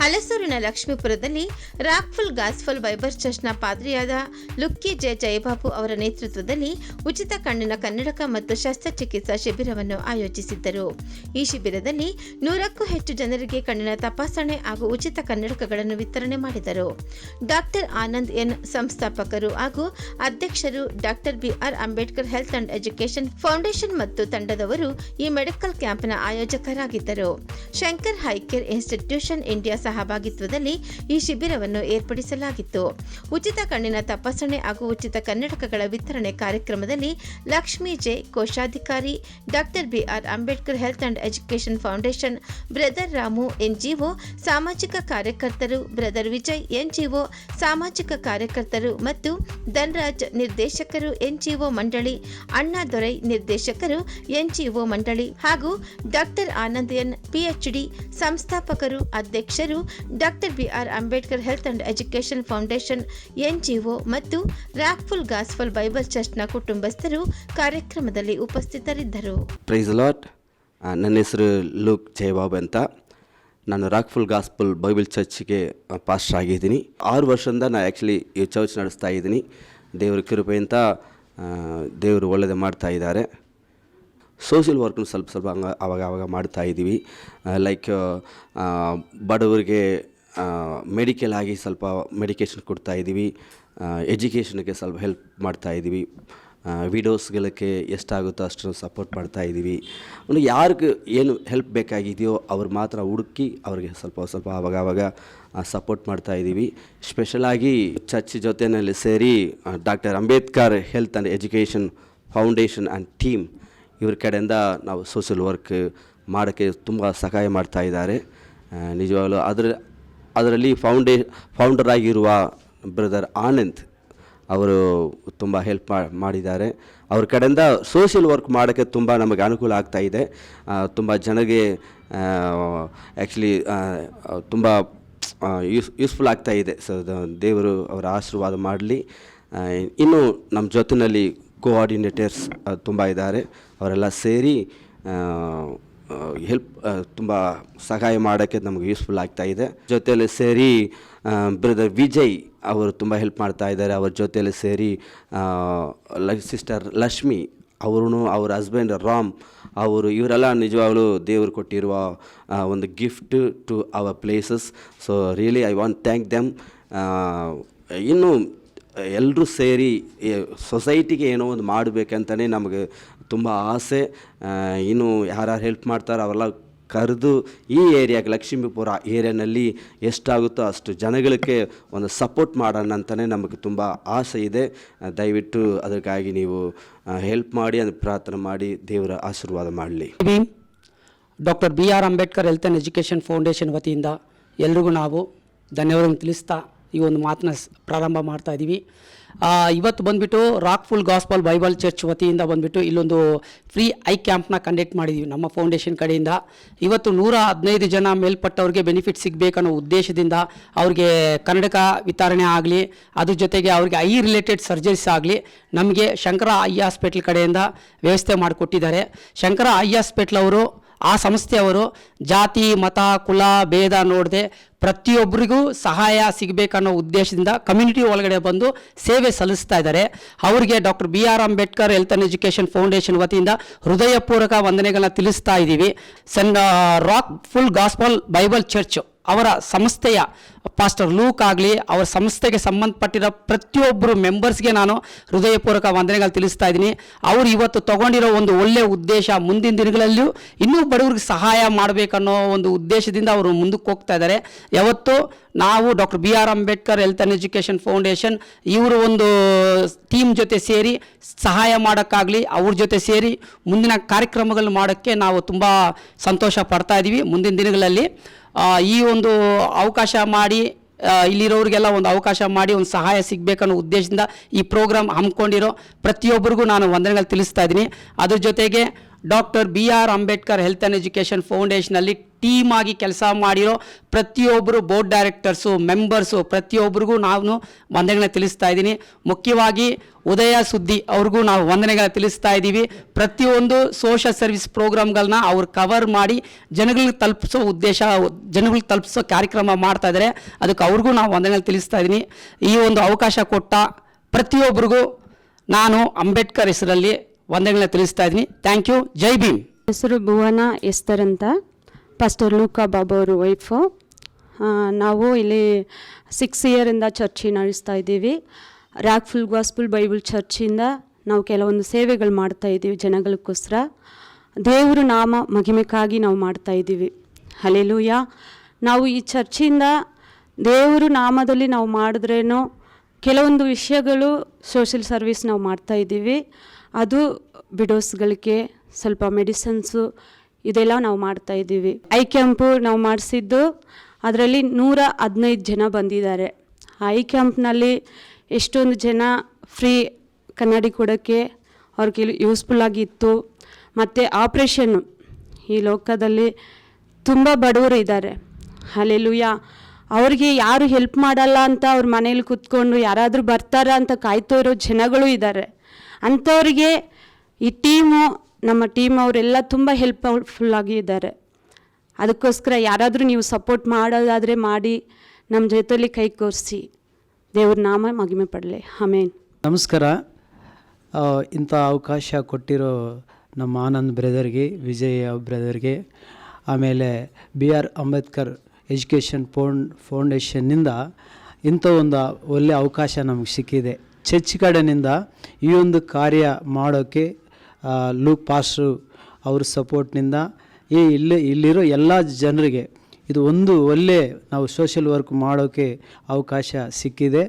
ಹಲಸೂರಿನ ಲಕ್ಷ್ಮೀಪುರದಲ್ಲಿ ರಾಕ್ಫುಲ್ ಗಾಸ್ಫುಲ್ Bieber ಚರ್ಚ್ನ ಪಾದ್ರಿಯಾದ ಲುಕ್ಕಿ J ಜಯಬಾಬು ಅವರ ನೇತೃತ್ವದಲ್ಲಿ ಉಚಿತ ಕಣ್ಣಿನ ಕನ್ನಡಕ ಮತ್ತು ಶಸ್ತ್ರಚಿಕಿತ್ಸಾ ಶಿಬಿರವನ್ನು ಆಯೋಜಿಸಿದ್ದರು. ಈ ಶಿಬಿರದಲ್ಲಿ ನೂರಕ್ಕೂ ಹೆಚ್ಚು ಜನರಿಗೆ ಕಣ್ಣಿನ ತಪಾಸಣೆ ಹಾಗೂ ಉಚಿತ ಕನ್ನಡಕಗಳನ್ನು ವಿತರಣೆ ಮಾಡಿದರು. ಡಾಕ್ಟರ್ ಆನಂದ್ ಎನ್ ಸಂಸ್ಥಾಪಕರು ಹಾಗೂ ಅಧ್ಯಕ್ಷರು doctor B R Ambedkar health and education foundation ಮತ್ತು ತಂಡದವರು ಈ ಮೆಡಿಕಲ್ ಕ್ಯಾಂಪ್ನ ಆಯೋಜಕರಾಗಿದ್ದರು. Shankar eye care institution India ಸಹಭಾಗಿತ್ವದಲ್ಲಿ ಈ ಶಿಬಿರವನ್ನು ಏರ್ಪಡಿಸಲಾಗಿತ್ತು. ಉಚಿತ ಕಣ್ಣಿನ ತಪಾಸಣೆ ಹಾಗೂ ಉಚಿತ ಕನ್ನಡಕಗಳ ವಿತರಣೆ ಕಾರ್ಯಕ್ರಮದಲ್ಲಿ ಲಕ್ಷ್ಮೀ ಜೆ ಕೋಶಾಧಿಕಾರಿ, doctor B R Ambedkar health and education foundation, brother Ramu NGO, ಸಾಮಾಜಿಕ ಕಾರ್ಯಕರ್ತರು, ಬ್ರದರ್ ವಿಜಯ್ ಎನ್ಜಿಒ, ಸಾಮಾಜಿಕ ಕಾರ್ಯಕರ್ತರು ಮತ್ತು ಧನ್ರಾಜ್ ನಿರ್ದೇಶಕರು ಎನ್ಜಿಒ ಮಂಡಳಿ ಅಣ್ಣಾದೊರೈ ನಿರ್ದೇಶಕರು ಎನ್ಜಿಒ ಮಂಡಳಿ ಹಾಗೂ ಡಾಕ್ಟರ್ ಆನಂದ್ ಎನ್, ಪಿಎಚ್ಡಿ ಸಂಸ್ಥಾಪಕರು ಅಧ್ಯಕ್ಷರು doctor B R Ambedkar health and education foundation N G O ಮತ್ತು ರಾಕ್ಫುಲ್ ಗಾಸ್ಫಲ್ ಬೈಬಲ್ ಚರ್ಚ್ನ ಕುಟುಂಬಸ್ಥರು ಕಾರ್ಯಕ್ರಮದಲ್ಲಿ ಉಪಸ್ಥಿತರಿದ್ದರು. ಪ್ರೈಸ್ ಲಾಟ್ ನನ್ನ ಹೆಸರು ಲೂಕ್ ಜಯಬಾಬ್ ಅಂತ. ನಾನು ರಾಕ್ಫುಲ್ ಗಾಸ್ಪಲ್ ಬೈಬಲ್ ಚರ್ಚ್ಗೆ ಪಾಸ್ಟರ್ ಆಗಿದ್ದೀನಿ. ಆರು ವರ್ಷದಿಂದ ನಾನು ಆ್ಯಕ್ಚುಲಿ ಈ ಚರ್ಚ್ ನಡೆಸ್ತಾ ಇದ್ದೀನಿ. ದೇವ್ರ ಕೃಪೆಯಿಂದ ದೇವರು ಒಳ್ಳೆಯದು ಮಾಡ್ತಾ ಇದ್ದಾರೆ. ಸೋಷಿಯಲ್ ವರ್ಕ್ನು ಸ್ವಲ್ಪ ಸ್ವಲ್ಪ ಹಂಗ ಆವಾಗ ಆವಾಗ ಮಾಡ್ತಾ ಇದ್ದೀವಿ. ಲೈಕ್ ಬಡವರಿಗೆ ಮೆಡಿಕಲ್ ಆಗಿ ಸ್ವಲ್ಪ ಮೆಡಿಕೇಷನ್ ಕೊಡ್ತಾ ಇದ್ದೀವಿ. ಎಜುಕೇಷನ್ಗೆ ಸ್ವಲ್ಪ ಹೆಲ್ಪ್ ಮಾಡ್ತಾ ಇದ್ದೀವಿ. ವಿಡೋಸ್ಗಳಕ್ಕೆ ಎಷ್ಟಾಗುತ್ತೋ ಅಷ್ಟು ಸಪೋರ್ಟ್ ಮಾಡ್ತಾ ಇದ್ದೀವಿ. ಅಂದರೆ ಯಾರಿಗೆ ಏನು ಹೆಲ್ಪ್ ಬೇಕಾಗಿದೆಯೋ ಅವ್ರು ಮಾತ್ರ ಹುಡುಕಿ ಅವ್ರಿಗೆ ಸ್ವಲ್ಪ ಸ್ವಲ್ಪ ಆವಾಗ ಆವಾಗ ಸಪೋರ್ಟ್ ಮಾಡ್ತಾ ಇದ್ದೀವಿ. ಸ್ಪೆಷಲಾಗಿ ಚರ್ಚ್ ಜೊತೆಯಲ್ಲಿ ಸೇರಿ doctor Ambedkar health and education foundation and team ಇವ್ರ ಕಡೆಯಿಂದ ನಾವು ಸೋಷಿಯಲ್ ವರ್ಕ್ ಮಾಡೋಕ್ಕೆ ತುಂಬ ಸಹಾಯ ಮಾಡ್ತಾ ಇದ್ದಾರೆ. ನಿಜವಾಗಲೂ ಅದರ, ಅದರಲ್ಲಿ ಫೌಂಡೇ, ಫೌಂಡರ್ ಆಗಿರುವ ಬ್ರದರ್ ಆನಂದ್ ಅವರು ತುಂಬ ಹೆಲ್ಪ್ ಮಾಡಿದ್ದಾರೆ. ಅವ್ರ ಕಡೆಯಿಂದ ಸೋಷಿಯಲ್ ವರ್ಕ್ ಮಾಡೋಕ್ಕೆ ತುಂಬ ನಮಗೆ ಅನುಕೂಲ ಆಗ್ತಾ ಇದೆ. ತುಂಬ ಜನಗೆ ಆ್ಯಕ್ಚುಲಿ ತುಂಬ ಯೂಸ್ ಯೂಸ್ಫುಲ್ ಆಗ್ತಾ ಇದೆ. ಸೊ ದೇವರು ಅವರ ಆಶೀರ್ವಾದ ಮಾಡಲಿ. ಇನ್ನೂ ನಮ್ಮ ಜೊತೆಯಲ್ಲಿ ಕೋಆರ್ಡಿನೇಟರ್ಸ್ ತುಂಬ ಇದ್ದಾರೆ. ಅವರೆಲ್ಲ ಸೇರಿ ಹೆಲ್ಪ್ ತುಂಬ ಸಹಾಯ ಮಾಡೋಕ್ಕೆ ನಮಗೆ ಯೂಸ್ಫುಲ್ ಆಗ್ತಾ ಇದೆ. ಜೊತೆಯಲ್ಲಿ ಸೇರಿ ಬ್ರದರ್ ವಿಜಯ್ ಅವರು ತುಂಬ ಹೆಲ್ಪ್ ಮಾಡ್ತಾ ಇದ್ದಾರೆ. ಅವ್ರ ಜೊತೆಯಲ್ಲಿ ಸೇರಿ ಸಿಸ್ಟರ್ ಲಕ್ಷ್ಮಿ ಅವರು ಅವ್ರ ಹಸ್ಬೆಂಡ್ ರಾಮ್ ಅವರು, ಇವರೆಲ್ಲ ನಿಜವಾಗಲೂ ದೇವರು ಕೊಟ್ಟಿರುವ ಒಂದು gift to our places so really I want thank them ಇನ್ನು ಎಲ್ಲರೂ ಸೇರಿ ಸೊಸೈಟಿಗೆ ಏನೋ ಒಂದು ಮಾಡಬೇಕಂತಲೇ ನಮಗೆ ತುಂಬ ಆಸೆ. ಇನ್ನು ಯಾರ್ಯಾರು ಹೆಲ್ಪ್ ಮಾಡ್ತಾರೋ ಅವೆಲ್ಲ ಕರೆದು ಈ ಏರಿಯಾಗೆ ಲಕ್ಷ್ಮೀಪುರ ಏರಿಯಾನಲ್ಲಿ ಎಷ್ಟಾಗುತ್ತೋ ಅಷ್ಟು ಜನಗಳಿಗೆ ಒಂದು ಸಪೋರ್ಟ್ ಮಾಡೋಣ ಅಂತಲೇ ನಮಗೆ ತುಂಬ ಆಸೆ ಇದೆ. ದಯವಿಟ್ಟು ಅದಕ್ಕಾಗಿ ನೀವು ಹೆಲ್ಪ್ ಮಾಡಿ ಅದು ಪ್ರಾರ್ಥನೆ ಮಾಡಿ, ದೇವರ ಆಶೀರ್ವಾದ ಮಾಡಲಿ. Doctor B R Ambedkar health and education foundation ವತಿಯಿಂದ ಎಲ್ರಿಗೂ ನಾವು ಧನ್ಯವಾದ ತಿಳಿಸ್ತಾ ಈ ಒಂದು ಮಾತನ್ನ ಪ್ರಾರಂಭ ಮಾಡ್ತಾ ಇದ್ದೀವಿ ಇವತ್ತು ಬಂದುಬಿಟ್ಟು rock full gospel bible church ವತಿಯಿಂದ ಬಂದುಬಿಟ್ಟು ಇಲ್ಲೊಂದು ಫ್ರೀ ಐ ಕ್ಯಾಂಪ್ನ ಕಂಡಕ್ಟ್ ಮಾಡಿದ್ದೀವಿ ನಮ್ಮ ಫೌಂಡೇಶನ್ ಕಡೆಯಿಂದ. ಇವತ್ತು ನೂರ ಹದಿನೈದು ಜನ ಮೇಲ್ಪಟ್ಟವ್ರಿಗೆ ಬೆನಿಫಿಟ್ ಸಿಗಬೇಕನ್ನೋ ಉದ್ದೇಶದಿಂದ ಅವ್ರಿಗೆ ಕನ್ನಡಕ ವಿತರಣೆ ಆಗಲಿ, ಅದ್ರ ಜೊತೆಗೆ ಅವ್ರಿಗೆ ಐ ರಿಲೇಟೆಡ್ ಸರ್ಜರೀಸ್ ಆಗಲಿ, ನಮಗೆ ಶಂಕರ ಐ ಹಾಸ್ಪಿಟ್ಲ್ ಕಡೆಯಿಂದ ವ್ಯವಸ್ಥೆ ಮಾಡಿಕೊಟ್ಟಿದ್ದಾರೆ. ಶಂಕರ ಐ ಹಾಸ್ಪಿಟ್ಲ್ ಅವರು, ಆ ಸಂಸ್ಥೆಯವರು ಜಾತಿ, ಮತ, ಕುಲ, ಭೇದ ನೋಡದೆ ಪ್ರತಿಯೊಬ್ಬರಿಗೂ ಸಹಾಯ ಸಿಗಬೇಕನ್ನೋ ಉದ್ದೇಶದಿಂದ ಕಮ್ಯುನಿಟಿ ಒಳಗಡೆ ಬಂದು ಸೇವೆ ಸಲ್ಲಿಸ್ತಾ ಇದ್ದಾರೆ. ಅವರಿಗೆ doctor B R Ambedkar health and education foundation ವತಿಯಿಂದ ಹೃದಯಪೂರ್ವಕ ವಂದನೆಗಳನ್ನ ತಿಳಿಸ್ತಾ ಇದ್ದೀವಿ. ಸನ್ rock full gospel bible church ಅವರ ಸಂಸ್ಥೆಯ ಪಾಸ್ಟರ್ ಲೂಕ್ ಆಗಲಿ, ಅವರ ಸಂಸ್ಥೆಗೆ ಸಂಬಂಧಪಟ್ಟಿರೋ ಪ್ರತಿಯೊಬ್ಬರು ಮೆಂಬರ್ಸ್ಗೆ ನಾನು ಹೃದಯಪೂರ್ವಕ ವಂದನೆಗಳು ತಿಳಿಸ್ತಾ ಇದ್ದೀನಿ. ಅವರು ಇವತ್ತು ತಗೊಂಡಿರೋ ಒಂದು ಒಳ್ಳೆಯ ಉದ್ದೇಶ ಮುಂದಿನ ದಿನಗಳಲ್ಲಿಯೂ ಇನ್ನೂ ಬಡವರಿಗೆ ಸಹಾಯ ಮಾಡಬೇಕನ್ನೋ ಒಂದು ಉದ್ದೇಶದಿಂದ ಅವರು ಮುಂದಕ್ಕೆ ಹೋಗ್ತಾ ಇದ್ದಾರೆ. ಯಾವತ್ತು ನಾವು doctor B R Ambedkar health and education foundation ಇವರು ಒಂದು ಟೀಮ್ ಜೊತೆ ಸೇರಿ ಸಹಾಯ ಮಾಡೋಕ್ಕಾಗಲಿ ಅವ್ರ ಜೊತೆ ಸೇರಿ ಮುಂದಿನ ಕಾರ್ಯಕ್ರಮಗಳನ್ನ ಮಾಡೋಕ್ಕೆ ನಾವು ತುಂಬ ಸಂತೋಷ ಪಡ್ತಾ ಇದ್ದೀವಿ ಮುಂದಿನ ದಿನಗಳಲ್ಲಿ ಈ ಒಂದು ಅವಕಾಶ ಮಾಡಿ ಇಲ್ಲಿರೋರಿಗೆಲ್ಲ ಒಂದು ಅವಕಾಶ ಮಾಡಿ, ಒಂದು ಸಹಾಯ ಸಿಗಬೇಕನ್ನೋ ಉದ್ದೇಶದಿಂದ ಈ ಪ್ರೋಗ್ರಾಮ್ ಹಮ್ಮಿಕೊಂಡಿರೋ ಪ್ರತಿಯೊಬ್ಬರಿಗೂ ನಾನು ವಂದನೆಗಳು ತಿಳಿಸ್ತಾ ಇದ್ದೀನಿ ಅದ್ರ ಜೊತೆಗೆ doctor B R Ambedkar health and education ಫೌಂಡೇಶನಲ್ಲಿ team ಆಗಿ ಕೆಲಸ ಮಾಡಿರೋ ಪ್ರತಿಯೊಬ್ಬರು ಬೋರ್ಡ್ ಡೈರೆಕ್ಟರ್ಸು, ಮೆಂಬರ್ಸು ಪ್ರತಿಯೊಬ್ಬರಿಗೂ ನಾನು ವಂದನೆಗಳನ್ನ ತಿಳಿಸ್ತಾ ಇದ್ದೀನಿ. ಮುಖ್ಯವಾಗಿ ಉದಯ ಸುದ್ದಿ ಅವ್ರಿಗೂ ನಾವು ವಂದನೆಗಳನ್ನ ತಿಳಿಸ್ತಾ ಇದ್ದೀವಿ. ಪ್ರತಿಯೊಂದು ಸೋಷಲ್ ಸರ್ವಿಸ್ ಪ್ರೋಗ್ರಾಮ್ಗಳನ್ನ ಅವ್ರು ಕವರ್ ಮಾಡಿ ಜನಗಳಿಗೆ ತಲುಪಿಸೋ ಉದ್ದೇಶ, ಜನಗಳಿಗೆ ತಲುಪಿಸೋ ಕಾರ್ಯಕ್ರಮ ಮಾಡ್ತಾ ಇದ್ದಾರೆ. ಅದಕ್ಕೆ ಅವ್ರಿಗೂ ನಾವು ವಂದನೆಗಳು ತಿಳಿಸ್ತಾ ಇದ್ದೀನಿ. ಈ ಒಂದು ಅವಕಾಶ ಕೊಟ್ಟ ಪ್ರತಿಯೊಬ್ಬರಿಗೂ ನಾನು ಅಂಬೇಡ್ಕರ್ ಹೆಸರಲ್ಲಿ ವಂದನೆಗಳನ್ನ ತಿಳಿಸ್ತಾ ಇದ್ದೀನಿ. Thank you Jai Bhim. ಹೆಸರು ಭುವನ ಎಸ್ತರ್ ಅಂತ. ಪಾಸ್ಟರ್ ಲೂಕಾ ಬಾಬು ಅವರು ವೈಫು ನಾವು ಇಲ್ಲಿ ಸಿಕ್ಸ್ ಇಯರಿಂದ ಚರ್ಚಿ ನಡೆಸ್ತಾ ಇದ್ದೀವಿ. ರ್ಯಾಕ್ ಫುಲ್ ಗಾಸ್ಪುಲ್ ಬೈಬಲ್ ಚರ್ಚಿಂದ ನಾವು ಕೆಲವೊಂದು ಸೇವೆಗಳು ಮಾಡ್ತಾ ಇದ್ದೀವಿ ಜನಗಳಿಗೋಸ್ಕರ. ದೇವರು ನಾಮ ಮಹಿಮೆಗಾಗಿ ನಾವು ಮಾಡ್ತಾ ಇದ್ದೀವಿ. ಹಲೆಲೂಯ ನಾವು ಈ ಚರ್ಚಿಂದ ದೇವರು ನಾಮದಲ್ಲಿ ನಾವು ಮಾಡಿದ್ರೇನೋ ಕೆಲವೊಂದು ವಿಷಯಗಳು ಸೋಷಿಯಲ್ ಸರ್ವಿಸ್ ನಾವು ಮಾಡ್ತಾ ಇದ್ದೀವಿ. ಅದು ಬಿಡೋಸ್ಗಳಿಗೆ ಸ್ವಲ್ಪ ಮೆಡಿಸನ್ಸು ಇದೆಲ್ಲ ನಾವು ಮಾಡ್ತಾ ಇದ್ದೀವಿ. ಐ ಕ್ಯಾಂಪು ನಾವು ಮಾಡಿಸಿದ್ದು ಅದರಲ್ಲಿ ನೂರ ಹದಿನೈದು ಜನ ಬಂದಿದ್ದಾರೆ. ಐ ಕ್ಯಾಂಪ್ನಲ್ಲಿ ಎಷ್ಟೊಂದು ಜನ ಫ್ರೀ ಕನ್ನಡಿ ಕೊಡೋಕ್ಕೆ ಅವ್ರಿಗೆ ಯೂಸ್ಫುಲ್ ಆಗಿತ್ತು. ಮತ್ತು ಆಪ್ರೇಷನ್ನು ಈ ಲೋಕದಲ್ಲಿ ತುಂಬ ಬಡವರು ಇದ್ದಾರೆ. ಅಲ್ಲೆಲ್ಲೂಯ ಅವ್ರಿಗೆ ಯಾರು ಹೆಲ್ಪ್ ಮಾಡಲ್ಲ ಅಂತ ಅವ್ರ ಮನೇಲಿ ಕೂತ್ಕೊಂಡು ಯಾರಾದರೂ ಬರ್ತಾರ ಅಂತ ಕಾಯ್ತಾ ಇರೋ ಜನಗಳು ಇದ್ದಾರೆ ಅಂಥವ್ರಿಗೆ ಈ ಟೀಮು ನಮ್ಮ ಟೀಮ್ ಅವರೆಲ್ಲ ತುಂಬ ಹೆಲ್ಪ್ಫುಲ್ ಆಗಿ ಇದ್ದಾರೆ ಅದಕ್ಕೋಸ್ಕರ ಯಾರಾದರೂ ನೀವು ಸಪೋರ್ಟ್ ಮಾಡೋದಾದರೆ ಮಾಡಿ ನಮ್ಮ ಜೊತೆಯಲ್ಲಿ ಕೈ ಕೋರಿಸಿ. ದೇವ್ರ ನಾಮ ಮಗಿಮೆ ಪಡಲಿ. ಆಮೇನ್ ನಮಸ್ಕಾರ. ಇಂಥ ಅವಕಾಶ ಕೊಟ್ಟಿರೋ ನಮ್ಮ ಆನಂದ್ ಬ್ರದರ್ಗೆ ವಿಜಯ್ ಬ್ರದರ್ಗೆ ಆಮೇಲೆ B R Ambedkar education found ಫೌಂಡೇಶನ್ನಿಂದ ಇಂಥ ಒಂದು ಒಳ್ಳೆಯ ಅವಕಾಶ ನಮಗೆ ಸಿಕ್ಕಿದೆ. ಚರ್ಚ್ ಕಡೆಯಿಂದ ಈ ಒಂದು ಕಾರ್ಯ ಮಾಡೋಕ್ಕೆ ಲೂಕ್ ಪಾಸ್ಟ್ರು ಅವ್ರ ಸಪೋರ್ಟ್ನಿಂದ ಈ ಇಲ್ಲಿ, ಇಲ್ಲಿರೋ ಎಲ್ಲ ಜನರಿಗೆ ಇದು ಒಂದು ಒಳ್ಳೆ ನಾವು ಸೋಷಿಯಲ್ ವರ್ಕ್ ಮಾಡೋಕ್ಕೆ ಅವಕಾಶ ಸಿಕ್ಕಿದೆ.